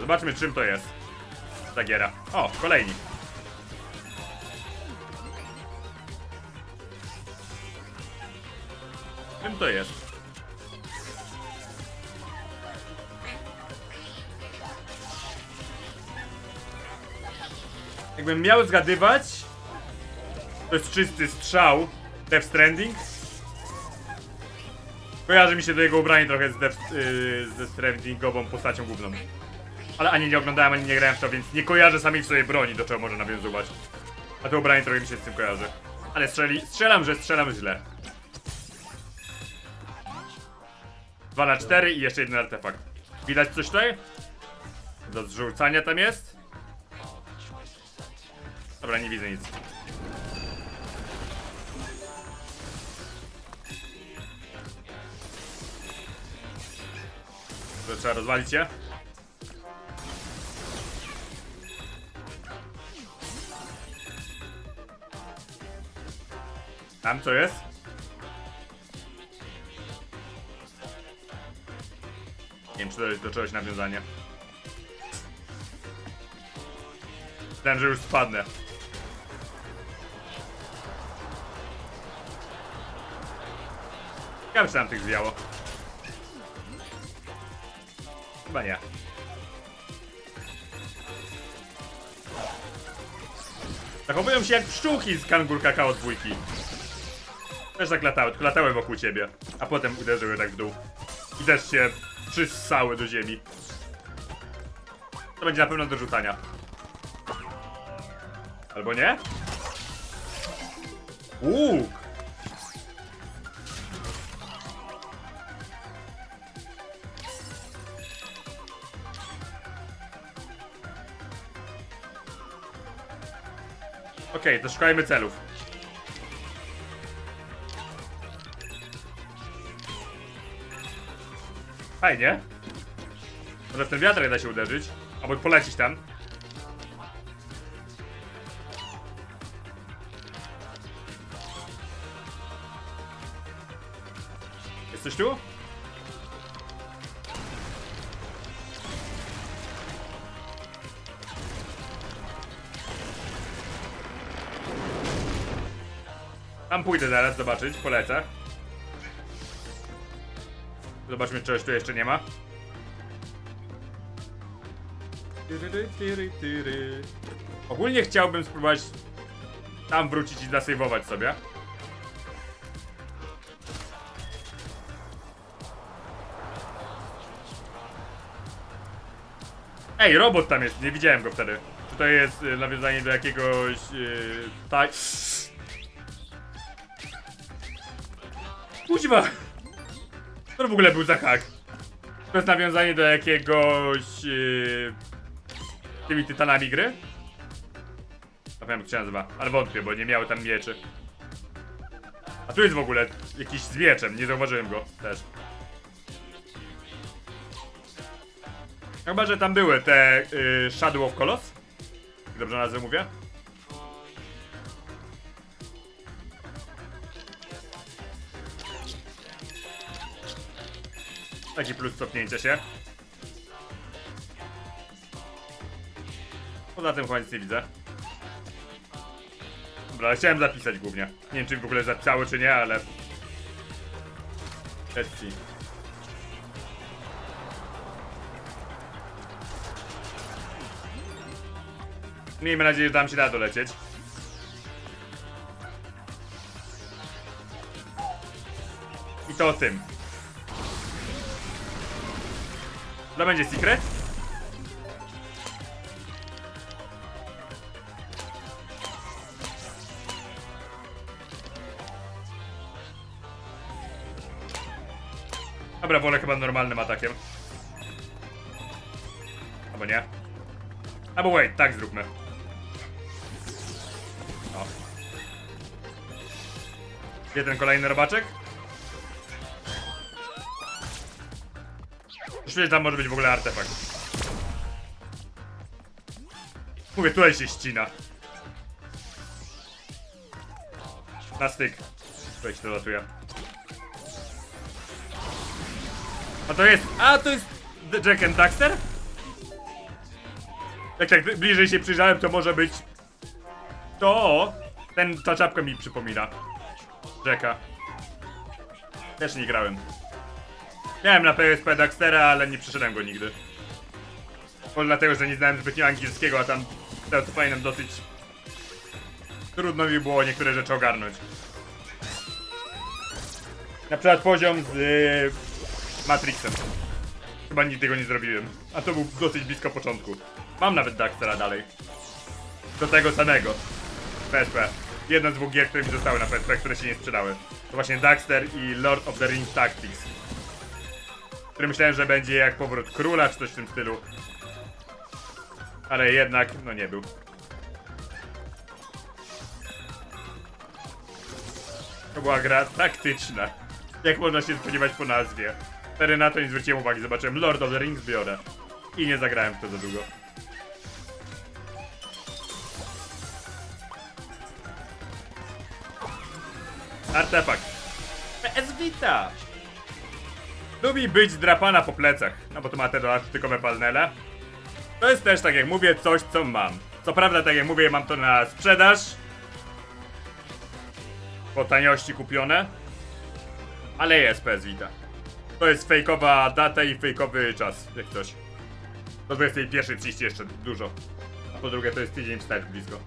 Zobaczmy czym to jest. Ta giera. O, kolejni. Czym to jest? Jakbym miał zgadywać, to jest czysty strzał Death Stranding. Kojarzy mi się do jego ubranie trochę z Death, yy, ze Strandingową postacią główną. Ale ani nie oglądałem, ani nie grałem w to, więc nie kojarzę samej w sobie broni, do czego może nawiązywać. A to ubranie trochę mi się z tym kojarzy. Ale strzeli, strzelam, że strzelam źle. 2 na 4 i jeszcze jeden artefakt. Widać coś tutaj? Do zrzucania tam jest? Dobra, nie widzę nic. To trzeba rozwalić je. Tam co jest? Nie wiem, czy to jest do czegoś nawiązanie. Myślałem, że już spadnę. Ciekawe, czy tam tych zwijało. Chyba nie. Zachowują się jak pszczółki z kangur kakao dwójki. Też tak latały, tylko latały wokół ciebie. A potem uderzyły tak w dół. I też się przyssały do ziemi. To będzie na pewno do rzucania. Albo nie? Łuk! Okej, to szukajmy celów. Fajnie. Może w ten wiatr da się uderzyć. Albo polecić tam. Jest coś tu? Tam pójdę zaraz zobaczyć, polecę. Zobaczmy, czegoś tu jeszcze nie ma. Ogólnie chciałbym spróbować tam wrócić i zasejwować sobie. Ej, robot tam jest, nie widziałem go wtedy. Czy to jest y, nawiązanie do jakiegoś... Yy, tak... Kuźwa! To w ogóle był za hak? To jest nawiązanie do jakiegoś... Yy, tymi tytanami gry? Wiem jak się nazywa, ale wątpię, bo nie miały tam mieczy. A tu jest w ogóle jakiś z mieczem, nie zauważyłem go też. Chyba, że tam były te yy, Shadow of Colossus? Dobrze nazwę mówię? Taki plus cofnięcia się. Poza tym chyba nic nie widzę. Dobra, chciałem zapisać głównie. Nie wiem, czy w ogóle zapisało, czy nie, ale... Let's see. Miejmy nadzieję, że tam się da dolecieć. I to tym. To będzie secret? Dobra, wolę chyba normalnym atakiem. Albo nie. Albo wait, tak zróbmy. O. Gdzie ten kolejny robaczek? Myślę, tam może być w ogóle artefakt. Mówię, tutaj się ścina. Na styk. Tutaj się to latuje. A to jest... A, to jest... The Jack and Daxter? Jak tak bliżej się przyjrzałem, to może być... To... Ten, ta czapka mi przypomina. Jacka. Też nie grałem. Miałem na PSP Daxtera, ale nie przeszedłem go nigdy. Może dlatego, że nie znałem zbytnio angielskiego, a tam co pamiętam dosyć... Trudno mi było niektóre rzeczy ogarnąć. Na przykład poziom z y, Matrixem. Chyba nigdy go nie zrobiłem. A to był dosyć blisko początku. Mam nawet Daxtera dalej. Do tego samego. PSP. Jedna z dwóch gier, które mi zostały na PSP, które się nie sprzedały. To właśnie Daxter i Lord of the Rings Tactics. Który myślałem, że będzie jak powrót króla, czy coś w tym stylu. Ale jednak, no nie był. To była gra taktyczna. Jak można się spodziewać po nazwie. Wtedy na to nie zwróciłem uwagi, zobaczyłem Lord of the Rings biorę. I nie zagrałem w to za długo. Artefakt. PS Vita. Lubi być drapana po plecach, no bo to ma te dodatkowe panele. To jest też, tak jak mówię, coś co mam. Co prawda, tak jak mówię, mam to na sprzedaż. Po taniości kupione. Ale jest PS Vita. To jest fejkowa data i fejkowy czas, jak coś. Do 21.30 jeszcze dużo. A po drugie to jest tydzień wstecz blisko.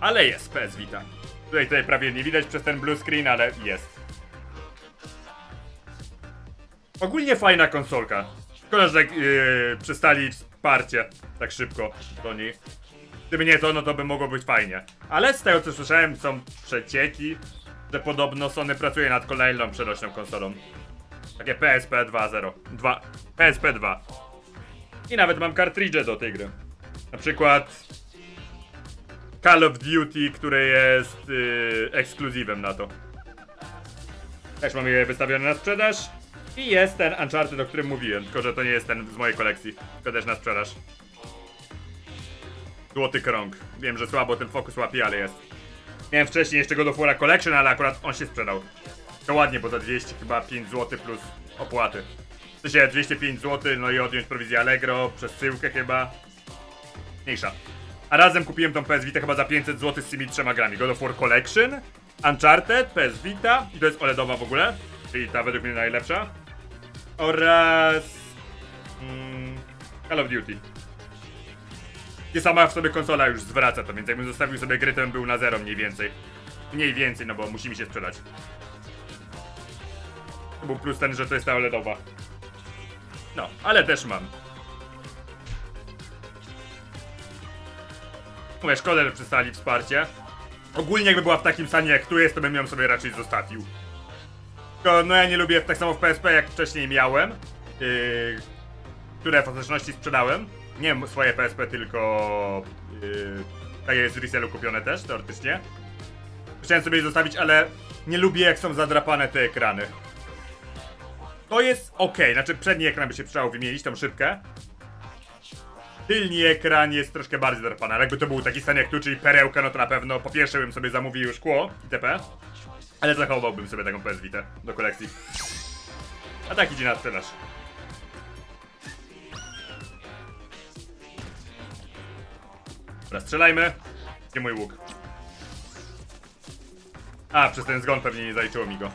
Ale jest PS Vita. Tutaj, tutaj prawie nie widać przez ten blue screen, ale jest. Ogólnie fajna konsolka. Szkoda, że yy, przestali wsparcie tak szybko do niej. Gdyby nie to, no to by mogło być fajnie. Ale z tego co słyszałem, są przecieki, że podobno Sony pracuje nad kolejną przenośną konsolą. Takie PSP 2.0. 2. PSP 2. I nawet mam kartridże do tej gry. Na przykład Call of Duty, które jest yy, ekskluzywem na to. Też mam je wystawione na sprzedaż. I jest ten Uncharted, o którym mówiłem, tylko że to nie jest ten z mojej kolekcji, tylko też na sprzedaż. Złoty krąg. Wiem, że słabo ten fokus łapie, ale jest. Miałem wcześniej jeszcze God of War Collection, ale akurat on się sprzedał. To ładnie, bo za 200 chyba 5 zł plus opłaty. W sensie 205 zł, no i odjąć prowizję Allegro, przesyłkę chyba. Mniejsza. A razem kupiłem tą PS Vita chyba za 500 zł z tymi trzema grami. God of War Collection, Uncharted, PS Vita i to jest OLEDowa w ogóle, czyli ta według mnie najlepsza. Oraz... Mm, Call of Duty. I sama w sobie konsola już zwraca to, więc jakbym zostawił sobie gry, to bym był na zero mniej więcej. Mniej więcej, no bo musi mi się sprzedać. To był plus ten, że to jest ta OLEDowa. No, ale też mam. Mówię, szkoda, że przestali wsparcie. Ogólnie jakby była w takim stanie jak tu jest, to bym ją sobie raczej zostawił. Tylko, no ja nie lubię tak samo w PSP jak wcześniej miałem, yy, które w ostateczności sprzedałem. Nie swoje PSP, tylko yy, tak jest z resellu kupione też, teoretycznie. Chciałem sobie je zostawić, ale nie lubię jak są zadrapane te ekrany. To jest ok, znaczy przedni ekran by się przydało wymienić, tą szybkę. Tylni ekran jest troszkę bardziej zadrapany, ale jakby to był taki stan jak tu, czyli perełka, no to na pewno po pierwsze bym sobie zamówił szkło itp. Ale zachowałbym sobie taką PS Vita do kolekcji. A tak idzie na sprzedaż. Dobra, strzelajmy. Gdzie mój łuk? A, przez ten zgon pewnie nie zaliczyło mi go.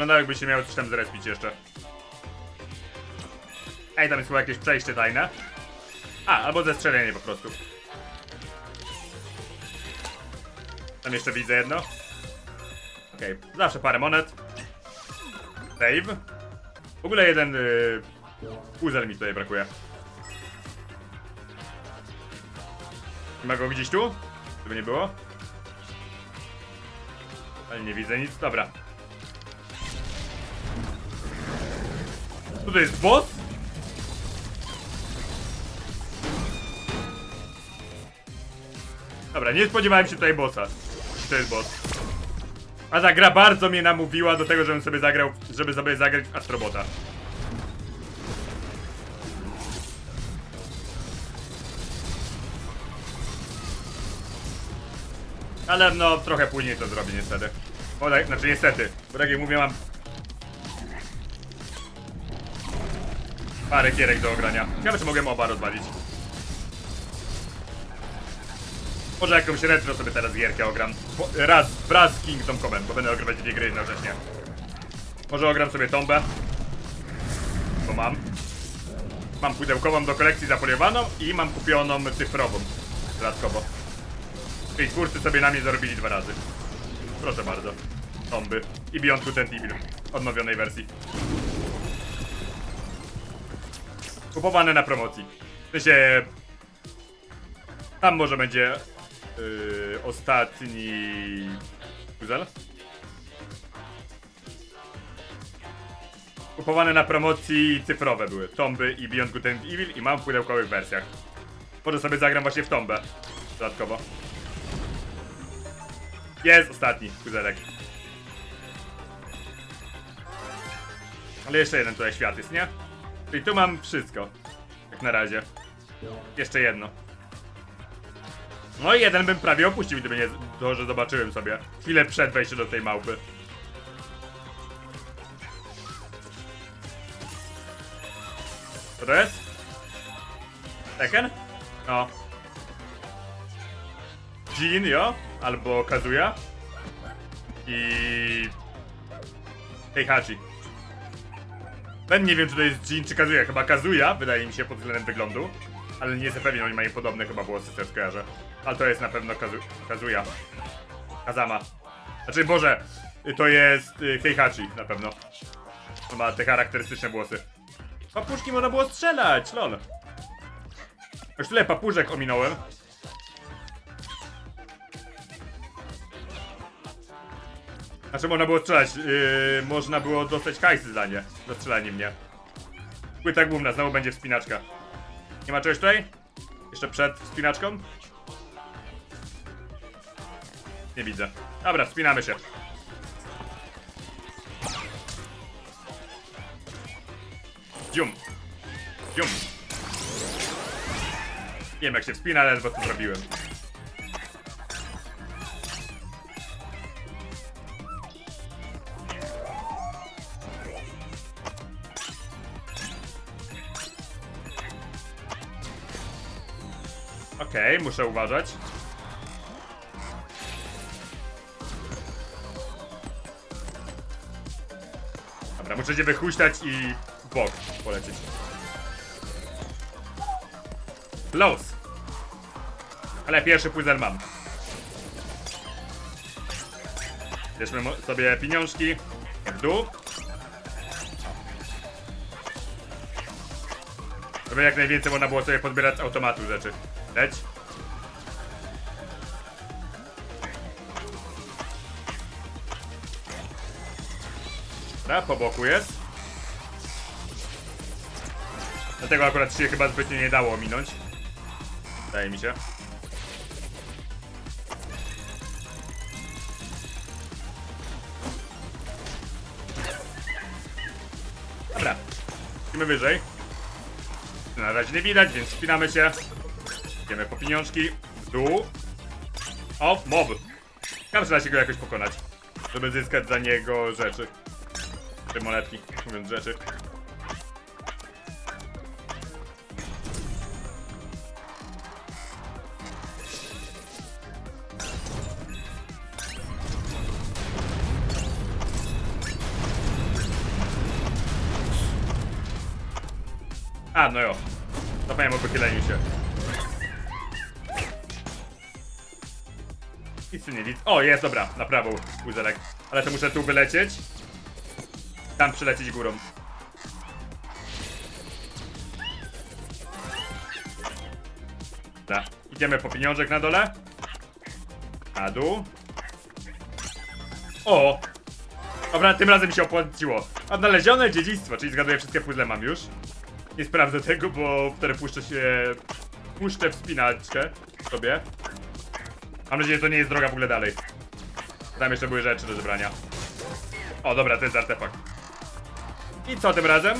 Wyglądało się miało coś tam zrespić jeszcze. Ej, tam jest chyba jakieś przejście tajne. A, albo zestrzelenie po prostu. Tam jeszcze widzę jedno. Okej, zawsze parę monet. Save. W ogóle jeden yy, puzzle mi tutaj brakuje. Ma go gdzieś tu? Żeby nie było? Ale nie widzę nic, dobra. Tutaj jest boss? Dobra, nie spodziewałem się tutaj bossa. To jest boss. A ta gra bardzo mnie namówiła do tego, żebym sobie zagrał, żeby sobie zagrać Astrobota. Ale no, trochę później to zrobię niestety. Bo tak, znaczy niestety, bo tak jak mówię, mam parę gierek do ogrania. Ciekawe, czy mogę oba rozwalić. Może jakąś retro sobie teraz gierkę ogram. Po- Raz, wraz z Kingdom Come'em, bo będę ogrywać dwie gry jednocześnie. Może ogram sobie Tombę. Bo mam. Mam pudełkową do kolekcji zafoliowaną i mam kupioną cyfrową. Dodatkowo. Czyli twórcy sobie na mnie zarobili dwa razy. Proszę bardzo. Tomby. I Beyond Good and Evil. Odnowionej wersji. Kupowane na promocji. W sensie... Tam może będzie yy, ostatni puzzle. Kupowane na promocji cyfrowe były. Tomby i Beyond Good and Evil i mam w pudełkowych wersjach. Może sobie zagram właśnie w Tombę. Dodatkowo. Jest ostatni puzelek. Ale jeszcze jeden tutaj świat jest, nie? Czyli tu mam wszystko. Jak na razie. Jeszcze jedno. No i jeden bym prawie opuścił, gdyby nie to, że zobaczyłem sobie chwilę przed wejściem do tej małpy. Co to jest? Tekken? No. Jin, jo? Albo Kazuya. I... Heihachi. Ben nie wiem, czy to jest Jin czy Kazuya. Chyba Kazuya, wydaje mi się, pod względem wyglądu. Ale nie jestem pewien, oni mają podobne chyba włosy, też kojarzę. Ale to jest na pewno Kazu Kazuya. Kazama. Znaczy, Boże, to jest y, Heihachi na pewno. On ma te charakterystyczne włosy. Papuszki można było strzelać, lol. Już tyle papużek ominąłem. Znaczy można było strzelać, yy, można było dostać hajsy za nie, za strzelanie mnie. Płyta główna, znowu będzie wspinaczka. Nie ma czegoś tutaj? Jeszcze przed wspinaczką? Nie widzę. Dobra, wspinamy się. Dzium. Dzium. Nie wiem jak się wspina, ale bo to zrobiłem. Okej, muszę uważać. Dobra, muszę cię wychuśtać i w bok polecieć. Close. Ale pierwszy puzzle mam. Bierzmy sobie pieniążki w dół. Żeby jak najwięcej można było sobie podbierać z automatu rzeczy. Leć. Po boku jest. Dlatego akurat się chyba zbytnio nie dało minąć. Wydaje mi się. Dobra. Idziemy wyżej. Na razie nie widać, więc spinamy się. Idziemy po pieniążki. W dół. O, mob. Tam trzeba się go jakoś pokonać. Żeby zyskać za niego rzeczy. Te monetki, mówiąc rzeczy. A, no jo. Zapomniałem o wychyleniu się. Nic tu nie widzę. O, jest, dobra, na prawo, puzelek. Ale to muszę tu wylecieć. Tam przylecieć górą. Da. Idziemy po pieniążek na dole. Na dół. O! Dobra, tym razem mi się opłaciło. Odnalezione dziedzictwo, czyli zgaduję wszystkie puzzle mam już. Nie sprawdzę tego, bo wtedy puszczę się... Puszczę wspinaczkę sobie. Mam nadzieję, że to nie jest droga w ogóle dalej. Tam jeszcze były rzeczy do zebrania. O, dobra, to jest artefakt. I co tym razem?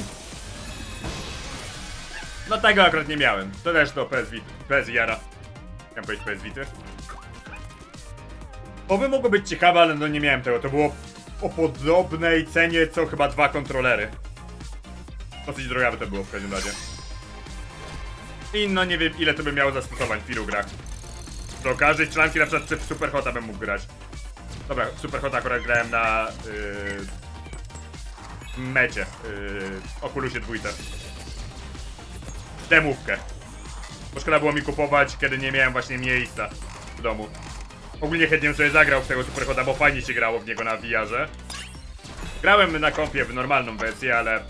No tego akurat nie miałem. To też to PS Vita. PS Jara. Chciałem powiedzieć PS. To by mogło być ciekawe, ale no nie miałem tego. To było o podobnej cenie co chyba dwa kontrolery. Dosyć drogawe to było w każdym razie. I no nie wiem ile to by miało zastosowań w ilu grach. Do każdej strzelanki na przykład w Superhota bym mógł grać. Dobra, w Superhota akurat grałem na yy, mecie. Yy, Oculusie dwójce. Demówkę. Bo szkoda było mi kupować, kiedy nie miałem właśnie miejsca w domu. Ogólnie chętnie sobie zagrał w tego Superhota, bo fajnie się grało w niego na VR-ze. Grałem na kompie w normalną wersję, ale...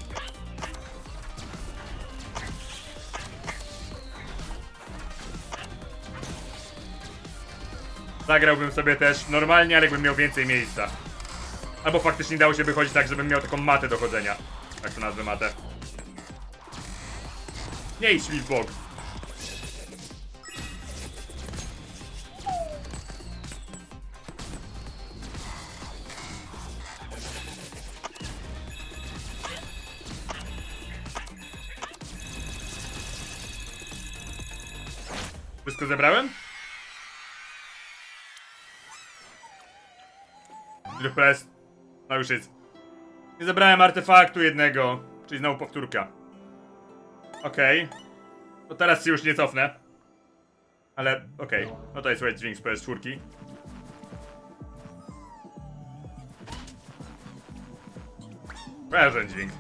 Zagrałbym sobie też normalnie, ale jakbym miał więcej miejsca. Albo faktycznie dało się wychodzić tak, żebym miał taką matę do chodzenia. Jak to nazwę matę. Nie idź mi w bok. Wszystko zebrałem? Ile już jest. Nie zebrałem artefaktu jednego, czyli znowu powtórka. Okej. To teraz się już nie cofnę. Ale okej. No to jest słuchaj dźwięk z PS4. Kojarzę ten dźwięk.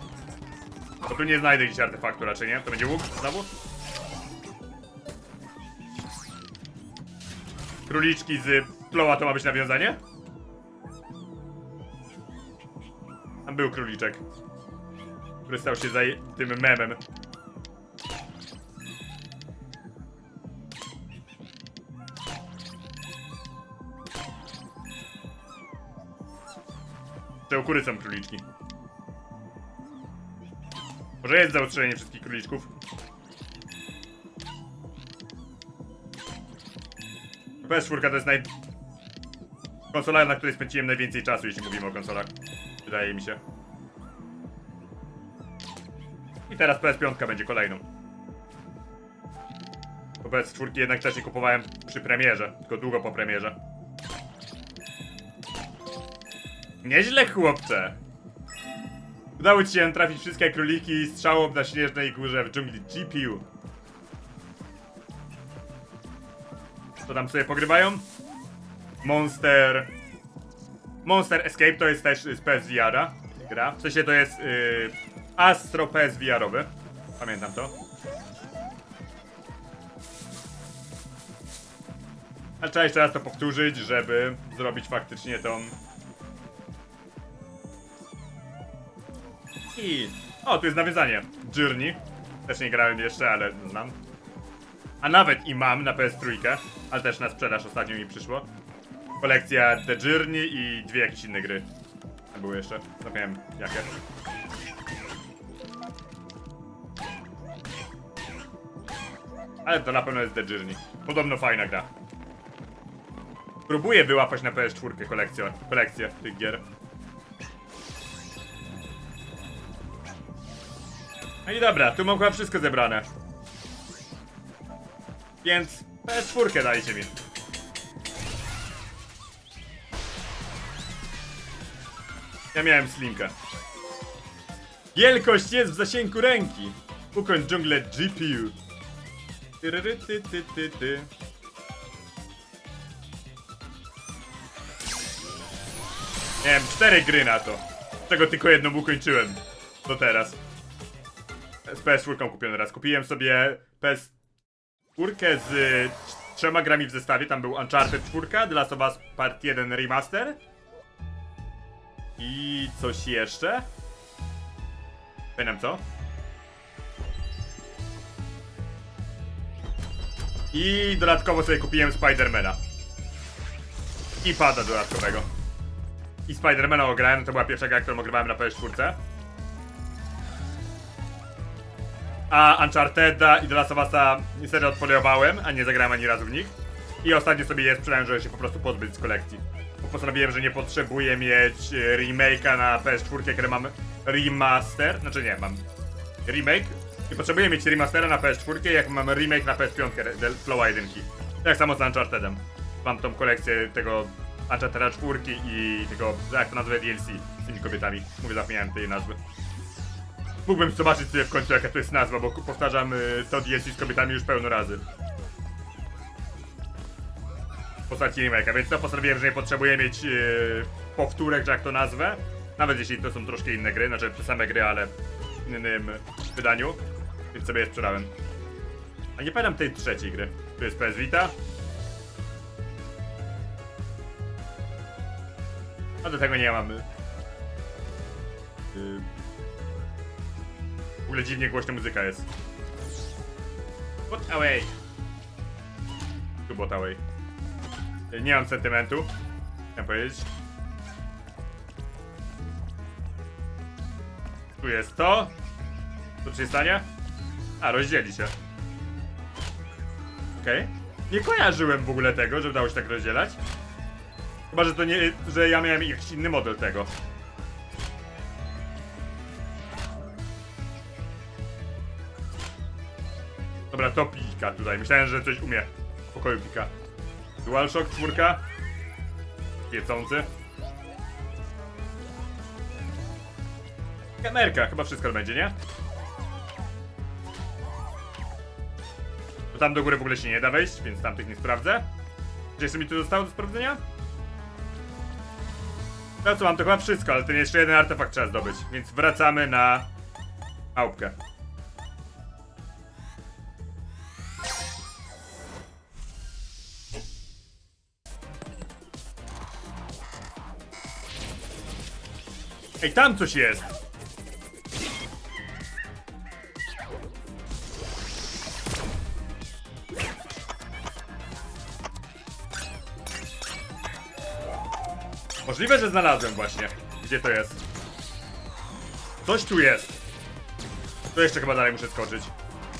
Bo tu nie znajdę gdzieś artefaktu raczej, nie? To będzie łuk znowu? Króliczki z Ploła to ma być nawiązanie? Tam był króliczek. Który stał się za tym memem. Te u kury są króliczki. Może jest za ustrzelenie wszystkich króliczków? PS4 to jest naj... Konsola, na której spędziłem najwięcej czasu, jeśli mówimy o konsolach. Wydaje mi się. I teraz PS5 będzie kolejną. Bo PS4 jednak też nie kupowałem przy premierze, tylko długo po premierze. Nieźle, chłopcze! Udało ci się trafić wszystkie króliki strzałą na śnieżnej górze w dżungli GPU. Co tam sobie pogrywają? Monster... Monster Escape to jest też z PSVR-a gra. W sensie to jest yy, Astro PSVR-owy. Pamiętam to. Ale trzeba jeszcze raz to powtórzyć, żeby zrobić faktycznie tą... I... O, tu jest nawiązanie. Journey. Też nie grałem jeszcze, ale znam. A nawet i mam na PS3, ale też na sprzedaż ostatnio mi przyszło. Kolekcja The Journey i dwie jakieś inne gry. Były jeszcze, zapomniałem jakie. Ale to na pewno jest The Journey. Podobno fajna gra. Próbuję wyłapać na PS4 kolekcję, kolekcję tych gier. No i dobra, tu mam chyba wszystko zebrane. Więc PS4 dajcie mi. Ja miałem slimkę. Wielkość jest w zasięgu ręki. Ukończ dżunglę GPU. Tyryry, ty, ty, ty, ty. Miałem cztery gry na to. Z czego tylko jedną ukończyłem. Do teraz. Z PS4 kupiłem raz. Kupiłem sobie PS4 z trzema grami w zestawie. Tam był Uncharted 4, The Last of Us Part 1 Remaster. I coś jeszcze? Pamiętam co? I dodatkowo sobie kupiłem Spidermana. I pada dodatkowego. I Spidermana ograłem, to była pierwsza gra, którą ogrywałem na PS4. A Uncharted'a i The Last of Us'a niestety odpoliowałem, a nie zagrałem ani razu w nich. I ostatnio sobie je sprzedałem, żeby się po prostu pozbyć z kolekcji. Postanowiłem, że nie potrzebuję mieć e, remake'a na PS4, kiedy mam remaster. Znaczy nie, mam remake. Nie potrzebuję mieć remastera na PS4, jak mam remake na PS5 Del- Flow 1. Tak samo z Unchartedem. Mam tą kolekcję tego Uncharteda 4 i tego, jak to nazwę, DLC z tymi kobietami. Mówię, zapomniałem tej nazwy. Mógłbym zobaczyć sobie w końcu jaka to jest nazwa, bo powtarzam y, to DLC z kobietami już pełno razy. Postaci remake'a, więc to postanowiłem, że nie potrzebuję mieć yy, powtórek, że jak to nazwę. Nawet jeśli to są troszkę inne gry, znaczy te same gry, ale w innym wydaniu. Więc sobie je sprzedałem. A nie pamiętam tej trzeciej gry. Tu jest PS Vita. A do tego nie mam. y, Yy, w ogóle dziwnie głośna muzyka jest. What away? Tu bot away. Nie mam sentymentu. Chciałem powiedzieć. Tu jest to. Co się stanie? A, rozdzieli się. Okej. Nie kojarzyłem w ogóle tego, że udało się tak rozdzielać. Chyba, że to nie, że ja miałem jakiś inny model tego. Dobra, to pika tutaj. Myślałem, że coś umie. W pokoju pika. DualShock 4. Piecący. Kamerka, chyba wszystko będzie, nie? Bo tam do góry w ogóle się nie da wejść, więc tamtych nie sprawdzę. Czy jeszcze mi tu zostało do sprawdzenia? No co, mam to chyba wszystko, ale ten jeszcze jeden artefakt trzeba zdobyć, więc wracamy na małpkę. Ej, tam coś jest! Możliwe, że znalazłem właśnie. Gdzie to jest? Coś tu jest. To jeszcze chyba dalej muszę skoczyć.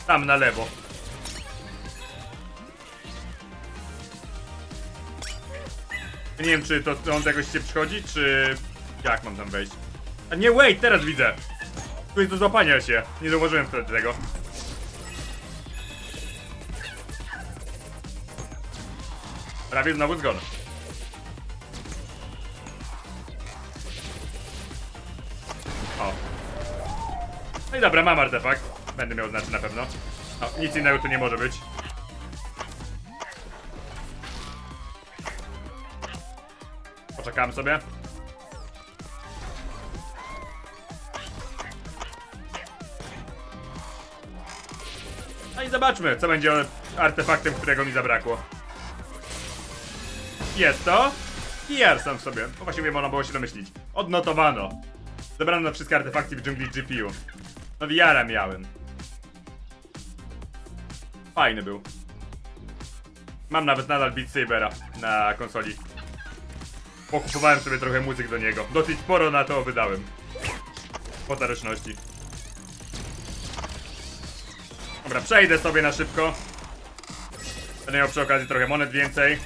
Tam na lewo. Nie wiem, czy to on jakoś się przychodzi, czy... Jak mam tam wejść? A nie, wait, teraz widzę! Tu jest do złapania się. Nie zauważyłem wtedy tego. Prawie znowu zgon. O. No i dobra, mam artefakt. Będę miał znaczy na pewno. O, nic innego tu nie może być. Poczekam sobie. Zobaczmy, co będzie artefaktem, którego mi zabrakło. Jest to PR sam w sobie. No właściwie można było się domyślić. Odnotowano. Zebrano wszystkie artefakty w dżungli GPU. No VR miałem. Fajny był. Mam nawet nadal Beat Sabera na konsoli. Pokupowałem sobie trochę muzyk do niego. Dosyć sporo na to wydałem. Po zręczności. Dobra, przejdę sobie na szybko. Będę miał przy okazji trochę monet więcej.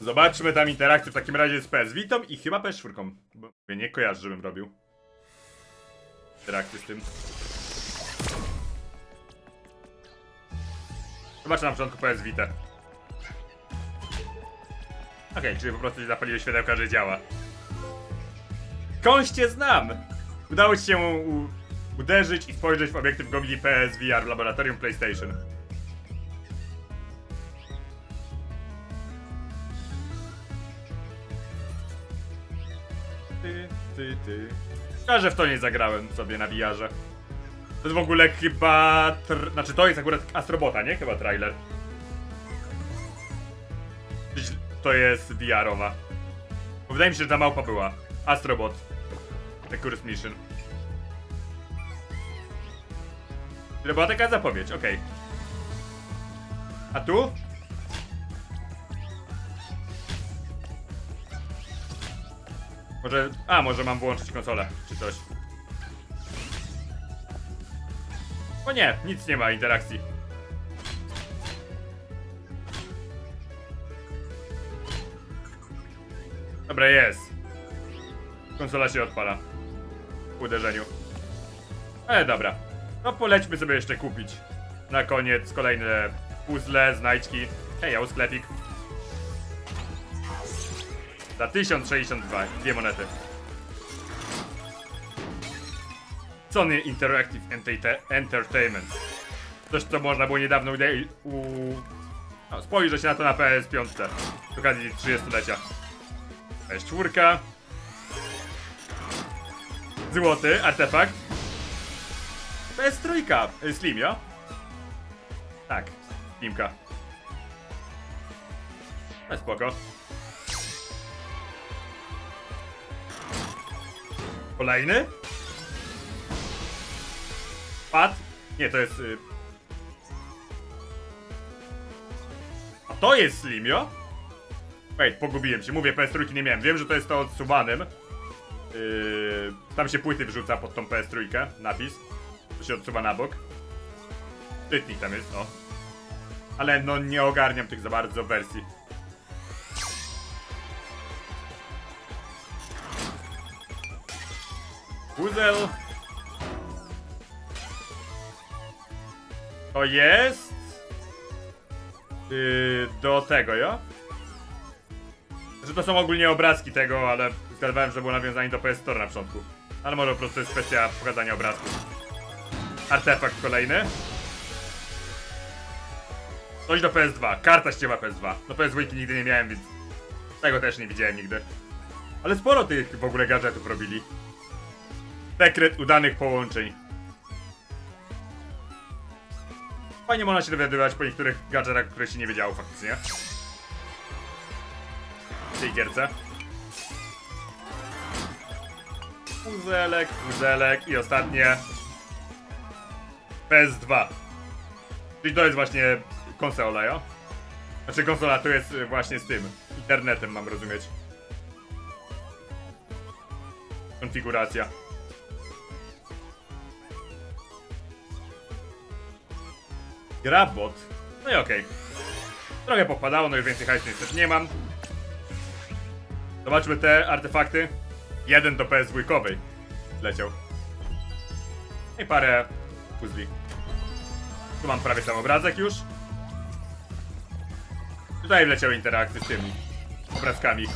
Zobaczmy tam interakcję w takim razie z PS Vitą i chyba PS4. Bo nie kojarzę, żebym robił. Interakcję z tym. Zobaczę na początku PS Vita. Okej, czyli po prostu zapaliły światełka, że działa. Kąście znam! Udało ci się uderzyć i spojrzeć w obiektyw gomili PSVR w laboratorium PlayStation. Ty, ty, ty. Że w to nie zagrałem sobie na VR-ze. To jest w ogóle chyba... Tr... Znaczy to jest akurat Astrobota, nie? Chyba trailer. To jest VR-owa. Wydaje mi się, że ta małpa była. Astrobot. The Curse Mission. To była taka zapowiedź, okej. A tu? Może... A, może mam włączyć konsolę, czy coś. O nie, nic nie ma interakcji. Dobra, jest. Konsola się odpala. W uderzeniu. E, dobra. No polećmy sobie jeszcze kupić. Na koniec kolejne puzzle, znajdźki. Hej, ja sklepik. Za 1062, dwie monety. Sony Interactive Ente- Entertainment. Coś, co można było niedawno u... No, spojrzeć na to na PS5 z okazji 30-lecia. PS4. Złoty artefakt. PS3. y, Slim, jo? Tak, Slimka. No spoko. Kolejny? Pad? Nie, to jest... Y... A to jest Slim, jo? Wait, pogubiłem się. Mówię, PS3 nie miałem. Wiem, że to jest to odsuwanym. Yy, tam się płyty wrzuca pod tą PS3, napis. To się odsuwa na bok. Czytnik tam jest, o. Ale no nie ogarniam tych za bardzo wersji. Puzzle. To jest... Yy, do tego, jo? Że to są ogólnie obrazki tego, ale zgadywałem, że było nawiązanie do PS Store na początku. Ale może po prostu jest kwestia pokazania obrazków. Artefakt kolejny. Coś do PS2. Karta ściema PS2. No PS2 nigdy nie miałem, więc tego też nie widziałem nigdy. Ale sporo tych w ogóle gadżetów robili. Sekret udanych połączeń. Fajnie można się dowiadywać po niektórych gadżetach, które się nie wiedziało faktycznie. W tej gierce. Puzelek, puzelek i ostatnie PS2. Czyli to jest właśnie konsola, jo? Znaczy konsola to jest y, właśnie z tym, internetem mam rozumieć. Konfiguracja. Grabbot. No i okej. Trochę popadało, no już więcej hajsu niestety nie mam. Zobaczmy te artefakty. Jeden do PS dwójkowej leciał. I parę puzli. Tu mam prawie sam obrazek już. Tutaj wleciały interakcje z tymi obrazkami.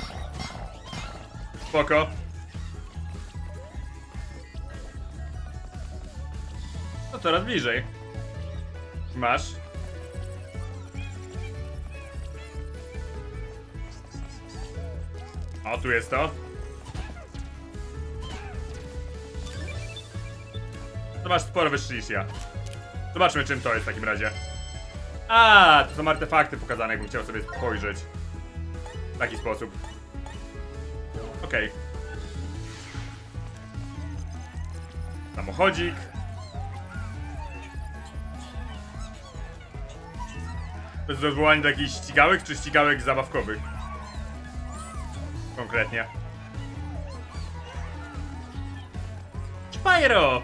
Spoko. No coraz bliżej. Masz. O, tu jest to. To masz sporo wyższy niż ja. Zobaczmy czym to jest w takim razie. A, to są artefakty pokazane, jakbym chciał sobie spojrzeć. W taki sposób. Okej. Samochodzik. To jest odwołanie do jakichś ścigałek, czy ścigałek zabawkowych? Konkretnie. Spyro!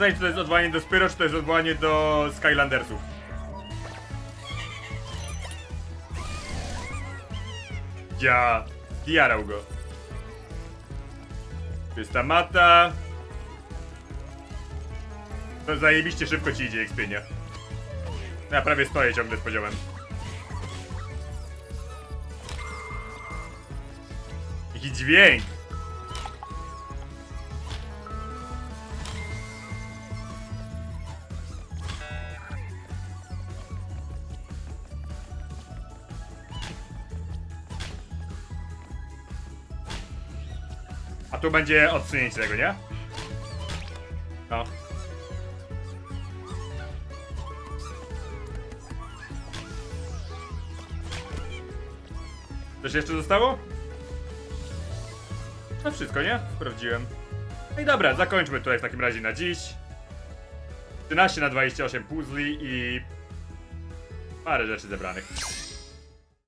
Pytanie, czy to jest odwołanie do Spyro, czy to jest odwołanie do Skylandersów. Ja... Jarał go. Tu jest ta mata. To zajebiście szybko ci idzie, Xpienia. Ja prawie stoję ciągle z poziomem. Jaki dźwięk! Tu będzie odsunięcie tego, nie? No. Coś jeszcze zostało? No wszystko, nie? Sprawdziłem. No i dobra, zakończmy tutaj w takim razie na dziś. 13 na 28 puzli i parę rzeczy zebranych.